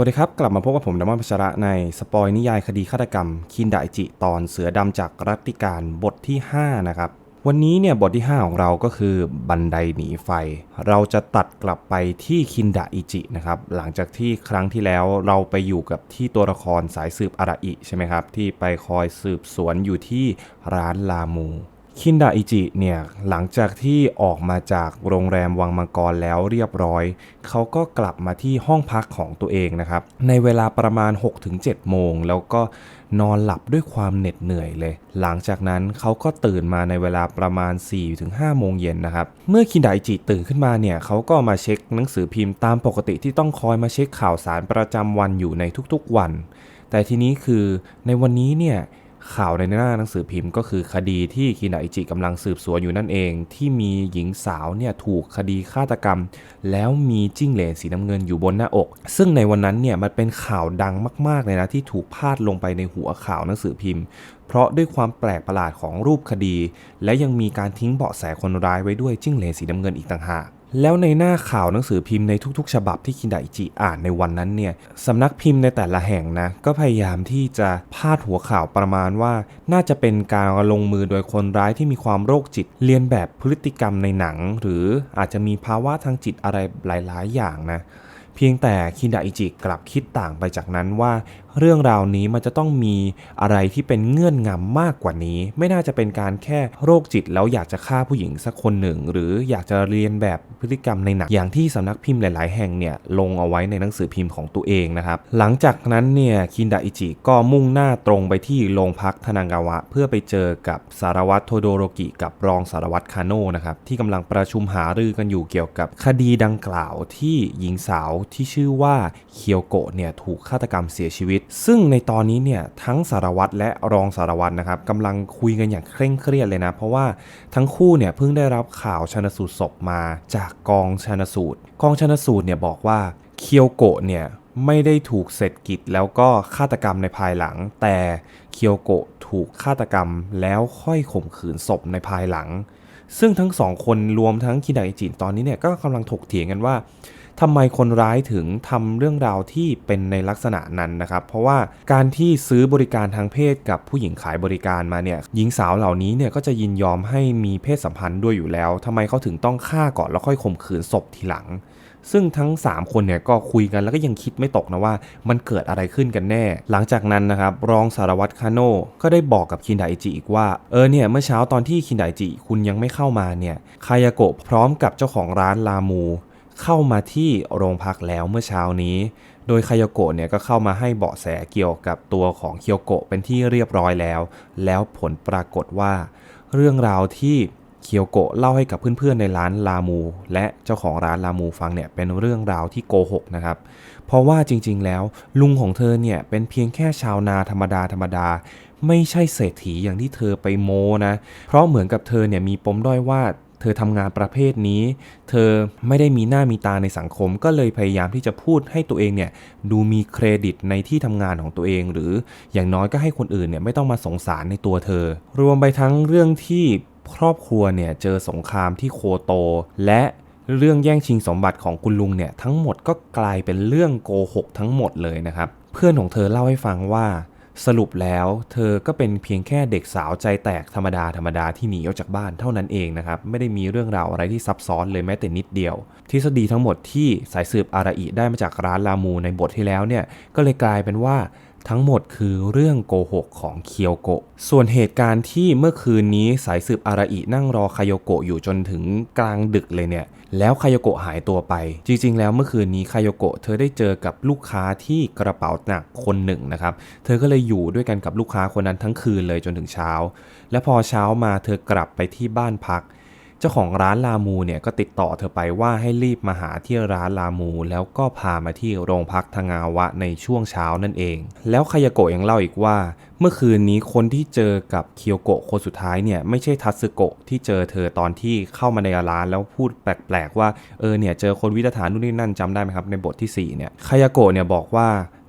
วัสดีครับ กลับมาพบกับผมดมอนพัชระในสปอยนิยายคดีฆาตกรรม คินไดจิตอนเสือดำจากรัตติการบทที่ 5 นะครับ วันนี้เนี่ยบทที่ 5 ของเราก็คือบันไดหนีไฟ เราจะตัดกลับไปที่คินดาอิจินะครับ หลังจากที่ครั้งที่แล้วเราไปอยู่กับที่ตัวละครสายสืบอาราอิใช่ไหมครับ ที่ไปคอยสืบสวนอยู่ที่ร้านลามู คินดาอิจิเนี่ยหลังจากที่ออกมาจากโรงแรมวังมังกรแล้วเรียบร้อย เขาก็กลับมาที่ห้องพักของตัวเองนะครับ ในเวลาประมาณ 6-7 โมง แล้วก็นอนหลับด้วยความเหน็ดเหนื่อยเลย หลังจากนั้นเขาก็ตื่นมาในเวลาประมาณ 4-5 โมงเย็นนะครับ เมื่อคินดาอิจิตื่นขึ้นมาเนี่ยเขาก็มาเช็คหนังสือพิมพ์ตามปกติที่ต้องคอยมาเช็คข่าวสารประจำวันอยู่ในทุกๆวัน แต่ทีนี้คือในวันนี้เนี่ย ข่าวในหน้าหนังสือพิมพ์ก็คือคดีที่คินาอิจิกำลังสืบสวนอยู่นั่นเอง ที่มีหญิงสาวเนี่ยถูกคดีฆาตกรรม แล้วมีจิ้งเหลนสีน้ำเงินอยู่บนหน้าอก ซึ่งในวันนั้นเนี่ยมันเป็นข่าวดังมากๆเลยนะที่ถูกพาดลงไปในหัวข่าวหนังสือพิมพ์ เพราะด้วยความแปลกประหลาดของรูปคดี และยังมีการทิ้งเบาะแสคนร้ายไว้ด้วยจิ้งเหลนสีน้ำเงินอีกต่างหาก แล้วในหน้าข่าวหนังสือพิมพ์ในทุกๆ ฉบับที่คินดาอิจิอ่านในวันนั้นเนี่ยสำนักพิมพ์ในแต่ละแห่งนะก็พยายามที่จะพาดหัวข่าวประมาณว่า น่าจะเป็นการลงมือโดยคนร้ายที่มีความโรคจิตเรียนแบบพฤติกรรมในหนัง หรืออาจจะมีภาวะทางจิตอะไรหลาย ๆ อย่างนะเพียงแต่คินดาอิจิกลับคิดต่างไปจากนั้นว่า เรื่องราวนี้มันจะต้องมีอะไรที่เป็นเงื่อนงำมากกว่านี้ ไม่น่าจะเป็นการแค่โรคจิตแล้วอยากจะฆ่าผู้หญิงสักคนหนึ่ง หรืออยากจะเรียนแบบพฤติกรรมในหนังอย่างที่สำนักพิมพ์หลาย ๆ แห่งเนี่ยลงเอาไว้ในหนังสือพิมพ์ของตัวเองนะครับ หลังจากนั้นเนี่ยคินดาอิจิก็มุ่งหน้าตรงไปที่โรงพักทนางาวะ เพื่อไปเจอกับสารวัตรโทโดโรกิกับรองสารวัตรคาโนะนะครับที่กำลังประชุมหารือกันอยู่เกี่ยวกับคดีดังกล่าวที่หญิงสาวที่ชื่อว่าเคียวโกะเนี่ยถูกฆาตกรรมเสียชีวิตซึ่งในตอนนี้เนี่ยทั้งสารวัตรและรองสารวัตรนะครับกำลังคุยกันอย่างเคร่งเครียดเลยนะ เพราะว่าทั้งคู่เนี่ยเพิ่งได้รับข่าวชนสูตรศพมาจากกองชนสูตร กองชนสูตรเนี่ยบอกว่าเคียวโกะเนี่ยไม่ได้ถูกเสร็จกิจแล้วก็ฆาตกรรมในภายหลัง แต่เคียวโกะถูกฆาตกรรมแล้วค่อยข่มขืนศพในภายหลัง ซึ่งทั้งสองคนรวมทั้งคิดาอิจินตอนนี้เนี่ยก็กำลังถกเถียงกันว่า ทำไมคนร้ายถึงทำเรื่องราวที่เป็นในลักษณะนั้นนะครับ เพราะว่าการที่ซื้อบริการทางเพศกับผู้หญิงขายบริการมาเนี่ยหญิงสาวเหล่านี้เนี่ยก็จะยินยอมให้มีเพศสัมพันธ์ด้วยอยู่แล้วทำไมเขาถึงต้องฆ่าก่อนแล้วค่อยข่มขืนศพทีหลัง ซึ่งทั้ง 3 คนเนี่ยก็คุยกันแล้วก็ยังคิดไม่ตกนะว่า มันเกิดอะไรขึ้นกันแน่ หลังจากนั้นนะครับรองสารวัตรคาโน่ก็ได้บอกกับคินไดจิอีกว่าเออเนี่ยเมื่อเช้าตอนที่คินไดจิคุณยังไม่เข้ามาเนี่ยคายาโกะพร้อมกับเจ้าของร้านลามู เข้ามาที่โรงพักแล้วเมื่อเช้านี้ โดยคายโกะเนี่ยก็เข้ามาให้เบาะแสเกี่ยวกับตัวของเคียวโกะเป็นที่เรียบร้อยแล้ว แล้วผลปรากฏว่า เรื่องราวที่เคียวโกะเล่าให้กับเพื่อนๆในร้านลามู และเจ้าของร้านลามูฟังเนี่ยเป็นเรื่องราวที่โกหกนะครับ เพราะว่าจริงๆแล้ว ลุงของเธอเนี่ยเป็นเพียงแค่ชาวนาธรรมดาธรรมดา ไม่ใช่เศรษฐีอย่างที่เธอไปโมนะ เพราะเหมือนกับเธอเนี่ยมีปมด้อยว่า เธอทำงานประเภทนี้ เธอไม่ได้มีหน้ามีตาในสังคม ก็เลยพยายามที่จะพูดให้ตัวเองเนี่ยดูมีเครดิตในที่ทำงานของตัวเอง หรืออย่างน้อยก็ให้คนอื่นเนี่ยไม่ต้องมาสงสารในตัวเธอ รวมไปทั้งเรื่องที่ครอบครัวเนี่ยเจอสงครามที่โคโต และเรื่องแย่งชิงสมบัติของคุณลุงเนี่ยทั้งหมดก็กลายเป็นเรื่องโกหกทั้งหมดเลยนะครับ เพื่อนของเธอเล่าให้ฟังว่า สรุปแล้วเธอก็เป็นเพียงแค่เด็กสาวใจแตกธรรมดาธรรมดาที่หนีออกจากบ้านเท่านั้นเองนะครับ ไม่ได้มีเรื่องราวอะไรที่ซับซ้อนเลยแม้แต่นิดเดียว ทฤษฎีทั้งหมดที่สายสืบอาราอิได้มาจากร้านลามูในบทที่แล้วเนี่ยก็เลยกลายเป็นว่า ทั้งหมดคือเรื่องโกหกของเคียวโกะ ส่วนเหตุการณ์ที่เมื่อคืนนี้สายสืบอาราอินั่งรอคายโกะอยู่จนถึงกลางดึกเลยเนี่ย แล้วคายโกะหายตัวไป จริงๆ แล้วเมื่อคืนนี้คายโกะเธอได้เจอกับลูกค้าที่กระเป๋าหนักคนหนึ่งนะครับ เธอก็เลยอยู่ด้วยกันกับลูกค้าคนนั้นทั้งคืนเลยจนถึงเช้า และพอเช้ามาเธอกลับไปที่บ้านพัก เจ้าของร้านลามูเนี่ยก็ติดต่อเธอไปว่าให้รีบมาหาที่ร้านลามู แล้วก็พามาที่โรงพักทางาวะในช่วงเช้านั่นเอง แล้วคายโกะยังเล่าอีกว่า เมื่อคืนนี้คนที่เจอกับเคียวโกะคนสุดท้ายเนี่ยไม่ใช่ทัสึโกะที่เจอเธอตอนที่เข้ามาในร้านแล้วพูดแปลกๆว่าเออเนี่ยเจอคนวิทยาฐานนู่นนี่นั่นจำได้ไหมครับในบทที่สี่เนี่ยคายโกะเนี่ยบอกว่า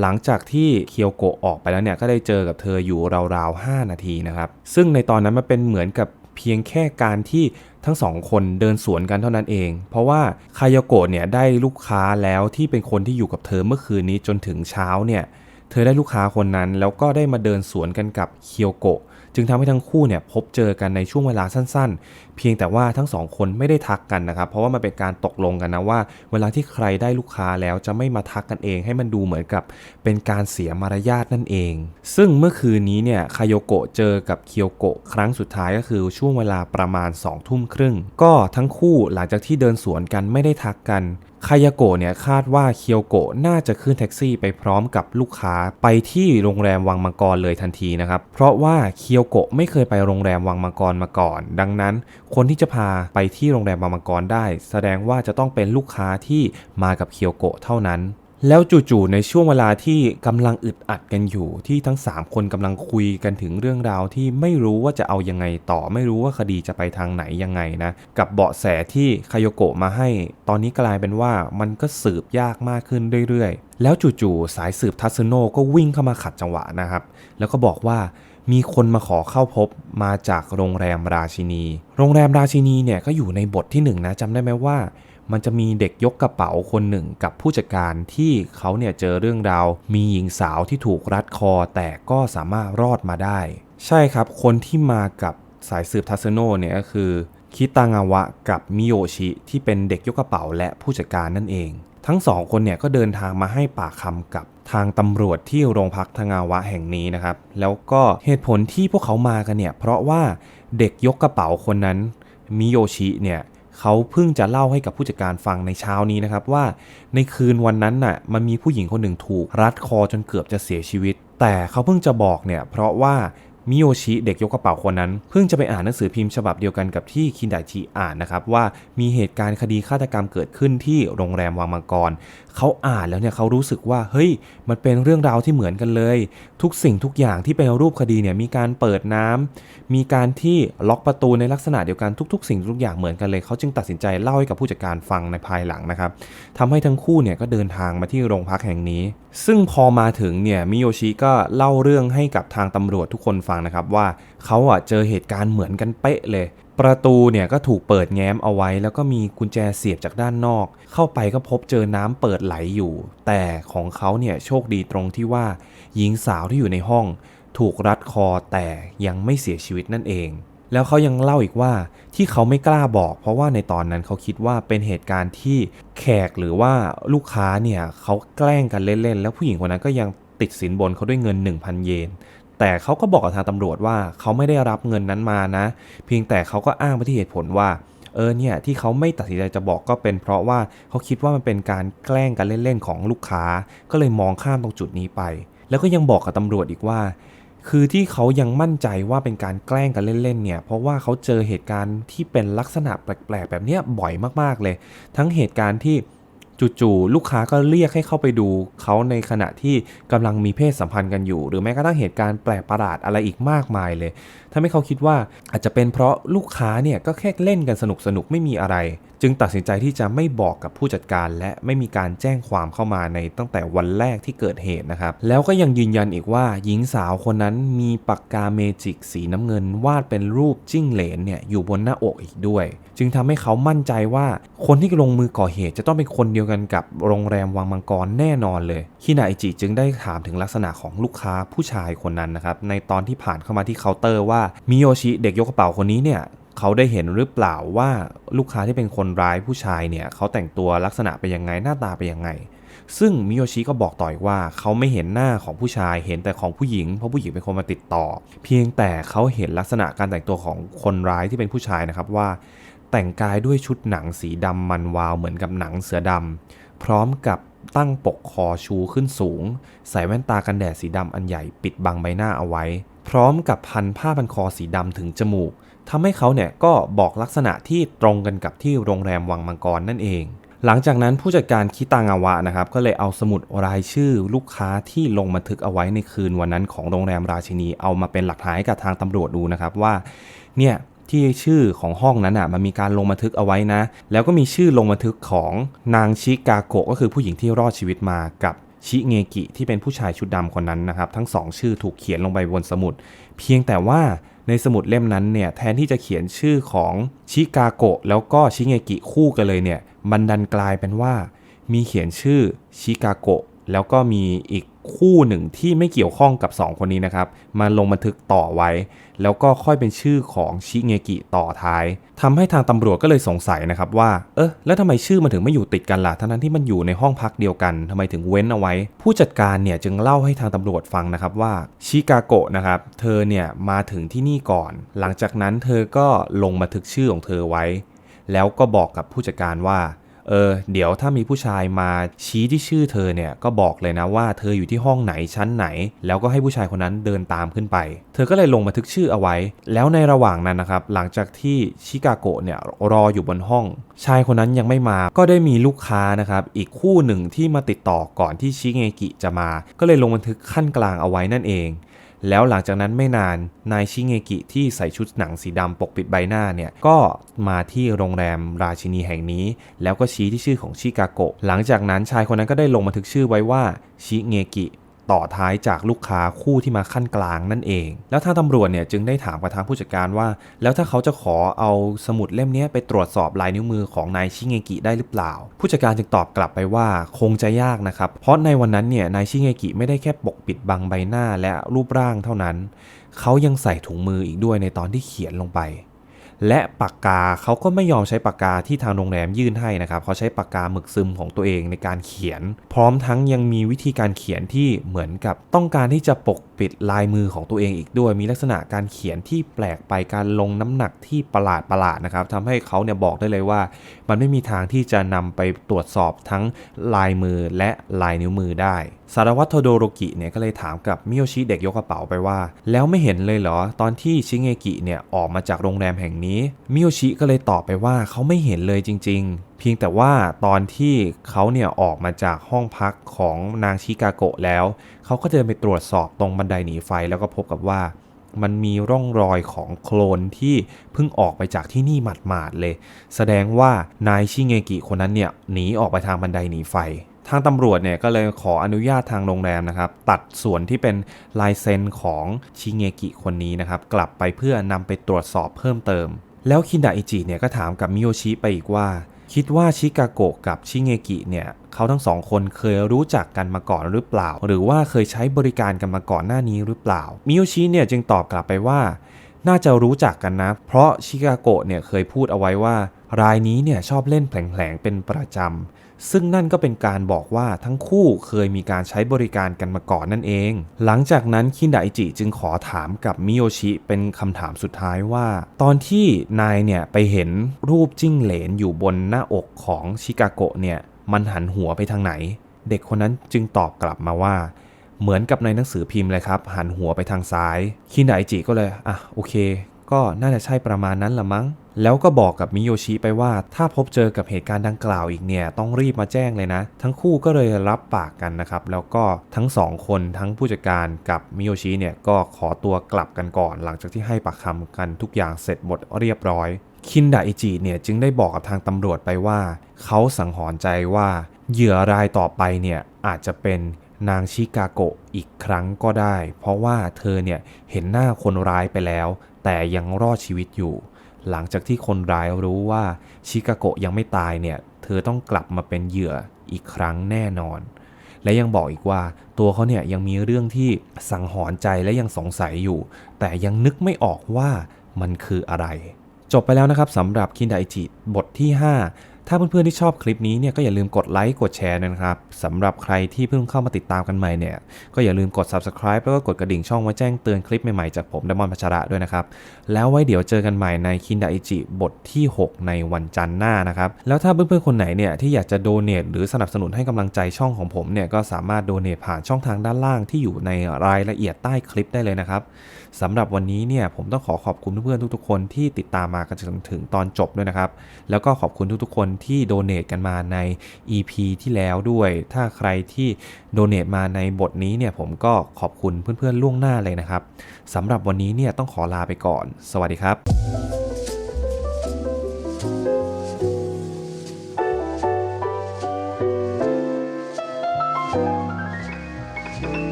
หลังจากที่เคียวโกะออกไปแล้วเนี่ยก็ได้เจอกับเธออยู่ราวๆ 5 นาทีนะครับ ซึ่งในตอนนั้นมันเป็นเหมือนกับ เพียงแค่การที่ทั้งสองคนเดินสวนกันเท่านั้นเอง เพราะว่าคายโกะเนี่ยได้ลูกค้าแล้วที่เป็นคนที่อยู่กับเธอเมื่อคืนนี้จนถึงเช้าเนี่ย เธอได้ลูกค้าคนนั้นแล้วก็ได้มาเดินสวนกันกับเคียวโกะ จึงทำให้ทั้งคู่เนี่ยพบเจอกันในช่วงเวลาสั้นๆ เพียงแต่ว่าทั้งสองคนไม่ได้ทักกันนะครับ เพราะว่ามันเป็นการตกลงกันนะว่า เวลาที่ใครได้ลูกค้าแล้วจะไม่มาทักกันเอง ให้มันดูเหมือนกับเป็นการเสียมารยาทนั่นเอง ซึ่งเมื่อคืนนี้เนี่ยคายโกะเจอกับเคียวโกะครั้งสุดท้ายก็คือช่วงเวลาประมาณ2องทุ่มครึ่ง ก็ทั้งคู่หลังจากที่เดินสวนกันไม่ได้ทักกัน คายาโกะเนี่ยคาดว่าเคียวโกะน่าจะขึ้นแท็กซี่ไปพร้อมกับลูกค้าไปที่โรงแรมวังมังกรเลยทันทีนะครับ เพราะว่าเคียวโกะไม่เคยไปโรงแรมวังมังกรมาก่อน ดังนั้น คนที่จะพาไปที่โรงแรมวังมังกรได้ แสดงว่าจะต้องเป็นลูกค้าที่มากับเคียวโกะเท่านั้น แล้วจู่ๆในช่วงเวลาที่กำลังอึดอัดกันอยู่ ที่ทั้ง 3 คนกำลังคุยกันถึงเรื่องราวที่ไม่รู้ว่าจะเอายังไงต่อ ไม่รู้ว่าคดีจะไปทางไหนยังไงนะ กับเบาะแสที่คายโกะมาให้ ตอนนี้กลายเป็นว่ามันก็สืบยากมากขึ้นเรื่อยๆ แล้วจู่ๆสายสืบทัศโนก็วิ่งเข้ามาขัดจังหวะนะครับ แล้วก็บอกว่ามีคนมาขอเข้าพบมาจากโรงแรมราชินี โรงแรมราชินีเนี่ยก็อยู่ในบทที่หนึ่งนะจำได้ไหมว่า มันจะมีเด็กยกกระเป๋าคนหนึ่งกับผู้จัดการที่เขาเนี่ยเจอเรื่องราว มีหญิงสาวที่ถูกรัดคอแต่ก็สามารถรอดมาได้ ใช่ครับ คนที่มากับสายสืบทัศโนเนี่ยก็คือคิตางาวะกับมิโยชิที่เป็นเด็กยกกระเป๋าและผู้จัดการนั่นเอง ทั้งสองคนเนี่ยก็เดินทางมาให้ปากคำกับทางตำรวจที่โรงพักทางาวะแห่งนี้นะครับ แล้วก็เหตุผลที่พวกเขามากันเนี่ยเพราะว่าเด็กยกกระเป๋าคนนั้นมิโยชิเนี่ย เขาเพิ่งจะเล่าให้กับผู้จัดการฟังในเช้านี้นะครับว่า ในคืนวันนั้นน่ะมันมีผู้หญิงคนหนึ่งถูก รัดคอจนเกือบจะเสียชีวิต แต่เขาเพิ่งจะบอกเนี่ยเพราะว่า มิโยชิเด็กยกกระเป๋าคนนั้น เพิ่งจะไปอ่านหนังสือพิมพ์ฉบับเดียวกันกับที่คินไดจิอ่านนะครับว่ามีเหตุการณ์คดีฆาตกรรมเกิดขึ้นที่โรงแรมวังมังกรเขาอ่านแล้วเนี่ยเขารู้สึกว่าเฮ้ยมันเป็นเรื่องราวที่เหมือนกันเลย ทุกสิ่งทุกอย่างที่เป็นรูปคดีเนี่ยมีการเปิดน้ำมีการที่ล็อกประตูในลักษณะเดียวกันทุก ๆ สิ่งทุกอย่างเหมือนกันเลยเขาจึงตัดสินใจเล่าให้กับผู้จัดการฟังในภายหลังนะครับทำให้ทั้งคู่เนี่ยก็เดินทางมาที่โรงพักแห่งนี้ ซึ่งพอมาถึงเนี่ยมิโยชิก็เล่าเรื่องให้กับทางตำรวจทุกคนฟังนะครับว่าเขาอะเจอเหตุการณ์เหมือนกันเป๊ะเลย ประตูเนี่ยก็ถูกเปิดแง้มเอาไว้ แล้วก็มีกุญแจเสียบจากด้านนอก เข้าไปก็พบเจอน้ำเปิดไหลอยู่ แต่ของเขาเนี่ยโชคดีตรงที่ว่า หญิงสาวที่อยู่ในห้อง ถูกรัดคอแต่ยังไม่เสียชีวิตนั่นเองแล้วเขายังเล่าอีกว่าที่เขาไม่กล้าบอก เพราะว่าในตอนนั้นเขาคิดว่าเป็นเหตุการณ์ที่แขกหรือว่าลูกค้าเนี่ยเขาแกล้งกันเล่นๆ แล้วผู้หญิงคนนั้นก็ยังติดสินบนเขาด้วยเงิน 1,000 เยน แต่เขาก็บอกกับทางตำรวจว่าเขาไม่ได้รับเงินนั้นมานะ เพียงแต่เขาก็อ้างไปที่เหตุผลว่าเออเนี่ยที่เขาไม่ตัดสินใจจะบอกก็เป็นเพราะว่าเขาคิดว่ามันเป็นการแกล้งกันเล่นๆของลูกค้า ก็เลยมองข้ามตรงจุดนี้ไป แล้วก็ยังบอกกับตำรวจอีกว่า คือที่เขายังมั่นใจว่าเป็นการแกล้งกันเล่นๆเนี่ย เพราะว่าเขาเจอเหตุการณ์ที่เป็นลักษณะแปลกๆ แบบเนี้ยบ่อยมากๆเลย ทั้งเหตุการณ์ที่ จู่ๆลูกค้าก็เรียกให้เข้าไปดูเขาในขณะที่กำลังมีเพศสัมพันธ์กันอยู่ หรือแม้กระทั่งเหตุการณ์แปลกประหลาดอะไรอีกมากมายเลยทำให้เขาคิดว่าอาจจะเป็นเพราะลูกค้าเนี่ยก็แค่เล่นกันสนุกๆไม่มีอะไร จึงตัดสินใจที่จะไม่บอกกับผู้จัดการ และไม่มีการแจ้งความเข้ามาในตั้งแต่วันแรกที่เกิดเหตุนะครับแล้วก็ยังยืนยันอีกว่าหญิงสาวคนนั้นมีปากกาเมจิกสีน้ำเงินวาดเป็นรูปจิ้งเหลนเนี่ยอยู่บนหน้าอกอีกด้วย จึงทำให้เขามั่นใจว่าคนที่ลงมือก่อเหตุจะต้องเป็นคนเดียวกันกับโรงแรมวังมังกรแน่นอนเลยคินาอิจิจึงได้ถามถึงลักษณะของลูกค้าผู้ชายคนนั้นนะครับในตอนที่ผ่านเข้ามาที่เคาน์เตอร์ว่ามิโยชิเด็กยกกระเป๋าคนนี้เนี่ยเขาได้เห็นหรือเปล่าว่าลูกค้าที่เป็นคนร้ายผู้ชายเนี่ยเขาแต่งตัวลักษณะเป็นยังไงหน้าตาเป็นยังไง ซึ่งมิโยชิก็บอกต่อยว่าเขาไม่เห็นหน้าของผู้ชายเห็นแต่ของผู้หญิงเพราะผู้หญิงเป็นคนมาติดต่อ เพียงแต่เขาเห็นลักษณะการแต่งตัวของคนร้ายที่เป็นผู้ชายนะครับว่า แต่งกายด้วยชุดหนังสีดำมันวาวเหมือนกับหนังเสือดำพร้อมกับตั้งปกคอชูขึ้นสูง ใส่แว่นตากันแดดสีดำอันใหญ่ปิดบังใบหน้าเอาไว้ พร้อมกับพันผ้าพันคอสีดำถึงจมูกทำให้เขาเนี่ยก็บอกลักษณะที่ตรงกันกับที่โรงแรมวังมังกรนั่นเอง หลังจากนั้นผู้จัดการคิตางาวะนะครับ ก็เลยเอาสมุดรายชื่อลูกค้าที่ลงบันทึกเอาไว้ในคืนวันนั้นของโรงแรมราชินีเอามาเป็นหลักฐานให้กับทางตำรวจดูนะครับว่าเนี่ย ที่ชื่อของห้องนั้นอะมันมีการลงบันทึกเอาไว้นะ แล้วก็มีชื่อลงบันทึกของนางชิกาโกะก็คือผู้หญิงที่รอดชีวิตมากับชิเงกิที่เป็นผู้ชายชุดดำคนนั้นนะครับทั้งสองชื่อถูกเขียนลงไปบนสมุด เพียงแต่ว่าในสมุดเล่มนั้นเนี่ยแทนที่จะเขียนชื่อของชิกาโกะแล้วก็ชิเงกิคู่กันเลยเนี่ยมันดันกลายเป็นว่า มีเขียนชื่อชิกาโกะแล้วก็มีอีก คู่หนึ่งที่ไม่เกี่ยวข้องกับ 2 คนนี้นะครับ มาลงบันทึกต่อไว้ แล้วก็ค่อยเป็นชื่อของชิเงกิต่อท้ายทำให้ทางตำรวจก็เลยสงสัยนะครับว่า เออแล้วทำไมชื่อมันถึงไม่อยู่ติดกันล่ะ ทั้งนั้นที่มันอยู่ในห้องพักเดียวกันทำไมถึงเว้นเอาไว้ ผู้จัดการเนี่ยจึงเล่าให้ทางตำรวจฟังนะครับว่าชิกาโกะนะครับ เธอเนี่ยมาถึงที่นี่ก่อน หลังจากนั้นเธอก็ลงบันทึกชื่อของเธอไว้ แล้วก็บอกกับผู้จัดการว่า เออเดี๋ยวถ้ามีผู้ชายมาชี้ที่ชื่อเธอเนี่ยก็บอกเลยนะว่าเธออยู่ที่ห้องไหนชั้นไหน แล้วก็ให้ผู้ชายคนนั้นเดินตามขึ้นไป เธอก็เลยลงบันทึกชื่อเอาไว้ แล้วในระหว่างนั้นนะครับหลังจากที่ชิกาโกะเนี่ยรออยู่บนห้อง ชายคนนั้นยังไม่มา ก็ได้มีลูกค้านะครับอีกคู่หนึ่งที่มาติดต่อก่อนที่ชิเงกิจะมา ก็เลยลงบันทึกขั้นกลางเอาไว้นั่นเอง แล้วหลังจากนั้นไม่นานนายชิเงกิที่ใส่ชุดหนังสีดำปกปิดใบหน้าเนี่ยก็มาที่โรงแรมราชินีแห่งนี้ แล้วก็ชี้ที่ชื่อของชิกาโกะหลังจากนั้นชายคนนั้นก็ได้ลงบันทึกชื่อไว้ว่าชิเงกิ ต่อท้ายจากลูกค้าคู่ที่มาขั้นกลางนั่นเอง แล้วทางตำรวจเนี่ยจึงได้ถามกับทางผู้จัดการว่า แล้วถ้าเขาจะขอเอาสมุดเล่มนี้ไปตรวจสอบลายนิ้วมือของนายชิเงกิได้หรือเปล่า ผู้จัดการจึงตอบกลับไปว่าคงจะยากนะครับ เพราะในวันนั้นเนี่ยนายชิเงกิไม่ได้แค่ปกปิดบังใบหน้าและรูปร่างเท่านั้น เขายังใส่ถุงมืออีกด้วยในตอนที่เขียนลงไป และปากกาเขาก็ไม่ยอมใช้ปากกาที่ทางโรงแรมยื่นให้นะครับเขาใช้ปากกาหมึกซึมของตัวเองในการเขียน พร้อมทั้งยังมีวิธีการเขียนที่เหมือนกับต้องการที่จะปก ปิดลายมือของตัวเองอีกด้วย มีลักษณะการเขียนที่แปลกไปการลงน้ำหนักที่ประหลาดประหลาดนะครับทำให้เขาเนี่ยบอกได้เลยว่า มันไม่มีทางที่จะนำไปตรวจสอบทั้งลายมือและลายนิ้วมือได้สารวัตรโทโดโรกิเนี่ยก็เลยถามกับมิโยชิเด็กยกกระเป๋าไปว่า แล้วไม่เห็นเลยเหรอ ตอนที่ชิเงกิเนี่ยออกมาจากโรงแรมแห่งนี้มิโยชิก็เลยตอบไปว่าเขาไม่เห็นเลยจริง ๆ เพียงแต่ว่าตอนที่เขาเนี่ยออกมาจากห้องพักของนางชิกาโกะแล้ว เขาก็เดินไปตรวจสอบตรงบันไดหนีไฟแล้วก็พบกับว่ามันมีร่องรอยของโคลนที่เพิ่งออกไปจากที่นี่หมาดๆเลย แสดงว่านายชิเงกิคนนั้นเนี่ยหนีออกไปทางบันไดหนีไฟ ทางตำรวจเนี่ยก็เลยขออนุญาตทางโรงแรมนะครับ ตัดส่วนที่เป็นลายเซ็นของชิเงกิคนนี้นะครับ กลับไปเพื่อนำไปตรวจสอบเพิ่มเติม แล้วคินดาอิจิเนี่ยก็ถามกับมิโยชิไปอีกว่า คิดว่าชิกาโกะกับชิเงกิเนี่ยเขาทั้งสองคนเคยรู้จักกันมาก่อนหรือเปล่า หรือว่าเคยใช้บริการกันมาก่อนหน้านี้หรือเปล่ามิโยชิเนี่ยจึงตอบกลับไปว่าน่าจะรู้จักกันนะ เพราะชิกาโกะเนี่ยเคยพูดเอาไว้ว่ารายนี้เนี่ยชอบเล่นแผลงๆเป็นประจำ ซึ่งนั่นก็เป็นการบอกว่าทั้งคู่เคยมีการใช้บริการกันมาก่อนนั่นเอง หลังจากนั้นคินดาอิจิจึงขอถามกับมิโยชิเป็นคำถามสุดท้ายว่า ตอนที่นายเนี่ยไปเห็นรูปจิ้งเหลนอยู่บนหน้าอกของชิกาโกะเนี่ยมันหันหัวไปทางไหน เด็กคนนั้นจึงตอบกลับมาว่า เหมือนกับในหนังสือพิมพ์เลยครับ หันหัวไปทางซ้าย คินไดจิก็เลยอะโอเค ก็น่าจะใช่ประมาณนั้นละมั้ง แล้วก็บอกกับมิโยชิไปว่า ถ้าพบเจอกับเหตุการณ์ดังกล่าวอีกเนี่ยต้องรีบมาแจ้งเลยนะ ทั้งคู่ก็เลยรับปากกันนะครับ แล้วก็ทั้งสองคนทั้งผู้จัดการกับมิโยชิเนี่ยก็ขอตัวกลับกันก่อน หลังจากที่ให้ปากคำกันทุกอย่างเสร็จหมดเรียบร้อย คินดาอิจิเนี่ยจึงได้บอกกับทางตำรวจไปว่า เขาสังหรณ์ใจว่าเหยื่อรายต่อไปเนี่ยอาจจะเป็นนางชิกาโกะอีกครั้งก็ได้ เพราะว่าเธอเนี่ยเห็นหน้าคนร้ายไปแล้ว แต่ยังรอดชีวิตอยู่ หลังจากที่คนร้ายรู้ว่าชิกาโกะยังไม่ตายเนี่ย เธอต้องกลับมาเป็นเหยื่ออีกครั้งแน่นอน และยังบอกอีกว่าตัวเขาเนี่ยยังมีเรื่องที่สังหรณ์ใจและยังสงสัยอยู่ แต่ยังนึกไม่ออกว่ามันคืออะไร จบไปแล้วนะครับสำหรับคินไดจิบทที่ 5 ถ้าเพื่อนๆที่ชอบคลิปนี้เนี่ยก็อย่าลืมกดไลค์กดแชร์นะครับสำหรับใครที่เพิ่งเข้ามาติดตามกันใหม่เนี่ยก็อย่าลืมกด subscribe แล้วก็กดกระดิ่งช่องไว้แจ้งเตือนคลิปใหม่ๆจากผมดมอนพัชระด้วยนะครับแล้วไว้เดี๋ยวเจอกันใหม่ในคินไดจิบทที่ 6 ในวันจันทร์หน้านะครับแล้วถ้าเพื่อนๆคนไหนเนี่ยที่อยากจะโดเน a หรือสนับสนุนให้กำลังใจช่องของผมเนี่ยก็สามารถโดเน a ผ่านช่องทางด้านล่างที่อยู่ในรายละเอียดใต้คลิปได้เลยนะครับสำหรับวันนี้เนี่ยผมต้องขอขอบคุณเพื่อนๆทุกๆคนที่ติดตามมากันจนถึงตอนจบด้วยนะครับ แล้วก็ขอบคุณทุกๆคนที่โดเน a กันมาใน EP ที่แล้วด้วย ถ้าใครที่โดเน a มาในบทนี้เนี่ยผมก็ขอบคุณเพื่อนๆล่วงหน้าเลยนะครับสำหรับวันนี้เนี่ยต้องขอลาไปก่อน สวัสดีครับ